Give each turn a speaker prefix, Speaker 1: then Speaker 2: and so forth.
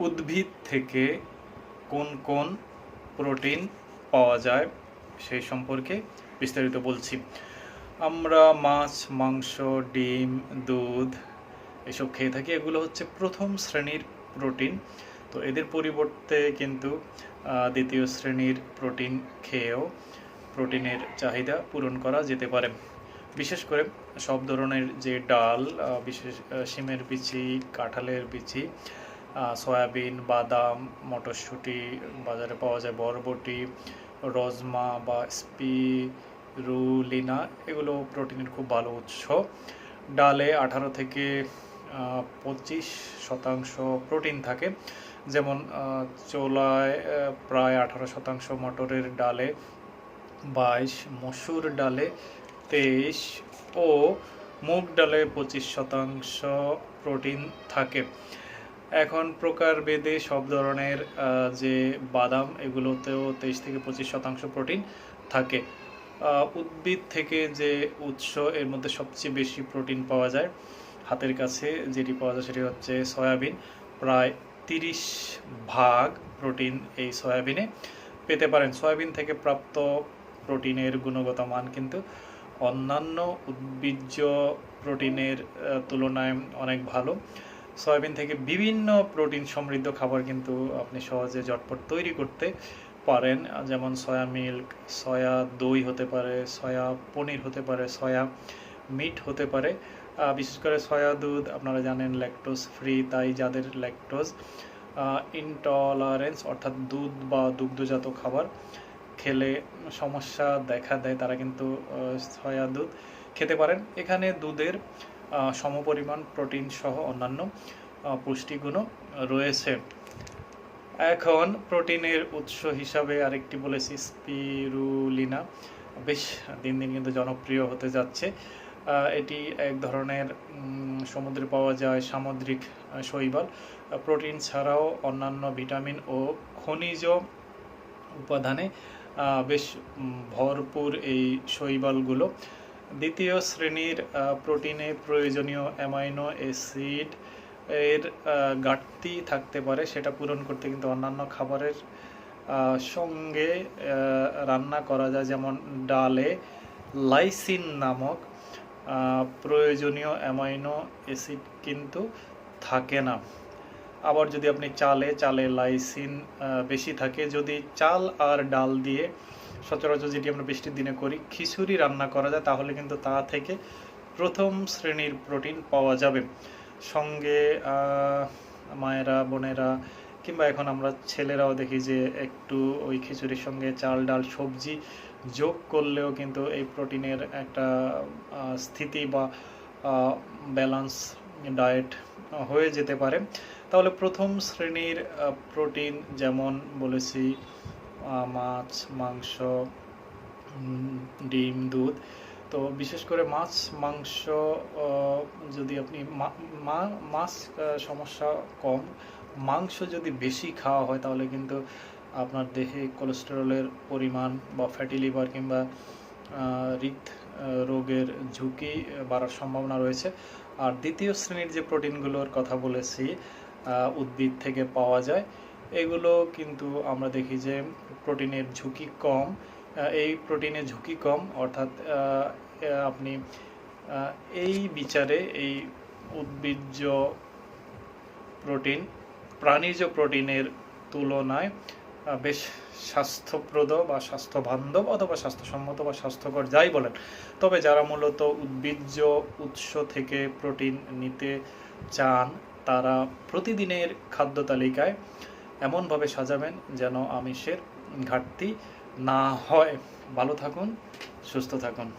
Speaker 1: উদ্ভিদ থেকে কোন কোন প্রোটিন পাওয়া যায় সেই সম্পর্কে বিস্তারিত বলছি। আমরা মাছ, মাংস, ডিম, দুধ এসব খেয়ে থাকি। এগুলো হচ্ছে প্রথম শ্রেণির প্রোটিন। তো এদের পরিবর্তে কিন্তু দ্বিতীয় শ্রেণির প্রোটিন খেয়েও প্রোটিনের চাহিদা পূরণ করা যেতে পারে। বিশেষ করে সব ধরনের যে ডাল বিশেষ শিমের বিচি, কাঁঠালের বিচি সয়াবিন, বাদাম, মটরশুঁটি, বাজারে পাওয়া যায় বরবটি, রজমা বা স্পিরুলিনা। এগুলো প্রোটিনের খুব ভালো উৎস। ডালে আঠারো থেকে পঁচিশ শতাংশ প্রোটিন থাকে। যেমন চোলায় প্রায় আঠারো শতাংশ মটরের ডালে, বাইশ মসুর ডালে, তেইশ ও মুগ ডালে পঁচিশ শতাংশ প্রোটিন থাকে। এখন প্রকার বেদে সব ধরনের যে বাদাম, এগুলোতেও তেইশ থেকে পঁচিশ শতাংশ প্রোটিন থাকে। উদ্ভিদ থেকে যে উৎস, এর মধ্যে সবচেয়ে বেশি প্রোটিন পাওয়া যায় হাতের কাছে, যেটি পাওয়া যায় সেটি হচ্ছে সয়াবিন। প্রায় তিরিশ ভাগ প্রোটিন এই সয়াবিনে পেতে পারেন। সয়াবিন থেকে প্রাপ্ত প্রোটিনের গুণগত মান কিন্তু অন্যান্য উদ্ভিজ্জ প্রোটিনের তুলনায় অনেক ভালো। সয়াবিন থেকে বিভিন্ন প্রোটিন সমৃদ্ধ খাবার কিন্তু আপনি সহজে ঝটপট তৈরি করতে পারেন। যেমন সয়া মিল্ক, সয়া দই হতে পারে, সয়া পনির হতে পারে, সয়া মিট হতে পারে। বিশেষ করে সয়া দুধ, আপনারা জানেন ল্যাকটোজ ফ্রি তাই যাদের ল্যাকটোজ ইনটলারেন্স অর্থাৎ দুধ বা দুগ্ধজাত খাবার খেলে সমস্যা দেখা দেয়, তারা কিন্তু সয়া দুধ খেতে পারেন। এখানে দুধের সমপরিমাণ প্রোটিন সহ অন্যান্য পুষ্টিগুণও রয়েছে। এখন প্রোটিনের উৎস হিসাবে আরেকটি বলেছি, স্পিরুলিনা। বেশ, দিন দিন কিন্তু জনপ্রিয় হতে যাচ্ছে। এটি এক ধরনের সমুদ্রে পাওয়া যায় সামুদ্রিক শৈবাল। প্রোটিন ছাড়াও অন্যান্য ভিটামিন ও খনিজ উপাদানে বেশ ভরপুর এই শৈবালগুলো। দ্বিতীয় শ্রেণির প্রোটিনে প্রয়োজনীয় অ্যামাইনো অ্যাসিড এর ঘাটতি থাকতে পারে। সেটা পূরণ করতে কিন্তু অন্যান্য খাবারের সঙ্গে রান্না করা যায়। যেমন ডালে লাইসিন নামক প্রয়োজনীয় অ্যামাইনো অ্যাসিড কিন্তু থাকে না। আবার যদি আপনি চালে চালে লাইসিন বেশি থাকে, যদি চাল আর ডাল দিয়ে সচরাচর যেটি আমরা বৃষ্টির দিনে করি, খিচুড়ি রান্না করা যায়, তাহলে কিন্তু তা থেকে প্রথম শ্রেণির প্রোটিন পাওয়া যাবে। সঙ্গে মায়েরা, বোনেরা, কিংবা এখন আমরা ছেলেরাও দেখি যে একটু ওই খিচুড়ির সঙ্গে চাল, ডাল, সবজি যোগ করলেও কিন্তু এই প্রোটিনের একটা স্থিতি বা ব্যালান্স ডায়েট হয়ে যেতে পারে। তাহলে প্রথম শ্রেণির প্রোটিন যেমন বলেছি মাছ, মাংস ডিম, দুধ। তো বিশেষ করে মাছ, মাংস যদি আপনি মাছ সমস্যা কম। মাংস যদি বেশি খাওয়া হয়, তাহলে কিন্তু আপনার দেহে কোলেস্টেরলের পরিমাণ বা ফ্যাটি লিভার কিংবা হৃদ রোগের ঝুঁকি বাড়ার সম্ভাবনা রয়েছে। আর দ্বিতীয় শ্রেণির যে প্রোটিনগুলোর কথা বলেছি উদ্ভিদ থেকে পাওয়া যায়। এগুলো কিন্তু আমরা দেখি যে প্রোটিনের ঝুঁকি কম। এই প্রোটিনের ঝুঁকি কম, অর্থাৎ আপনি এই বিচারে এই উদ্ভিজ্জ প্রোটিন, প্রাণীজ প্রোটিনের তুলনায় বেশ স্বাস্থ্যপ্রদ বা স্বাস্থ্যবান্ধব অথবা স্বাস্থ্যসম্মত বা স্বাস্থ্যকর যাই বলেন। তবে যারা মূলত উদ্ভিজ্জ উৎস থেকে প্রোটিন নিতে চান, তারা প্রতিদিনের খাদ্য তালিকায় এমনভাবে সাজাবেন যেন আমিষের ঘাটতি না হয়। ভালো থাকুন সুস্থ থাকুন।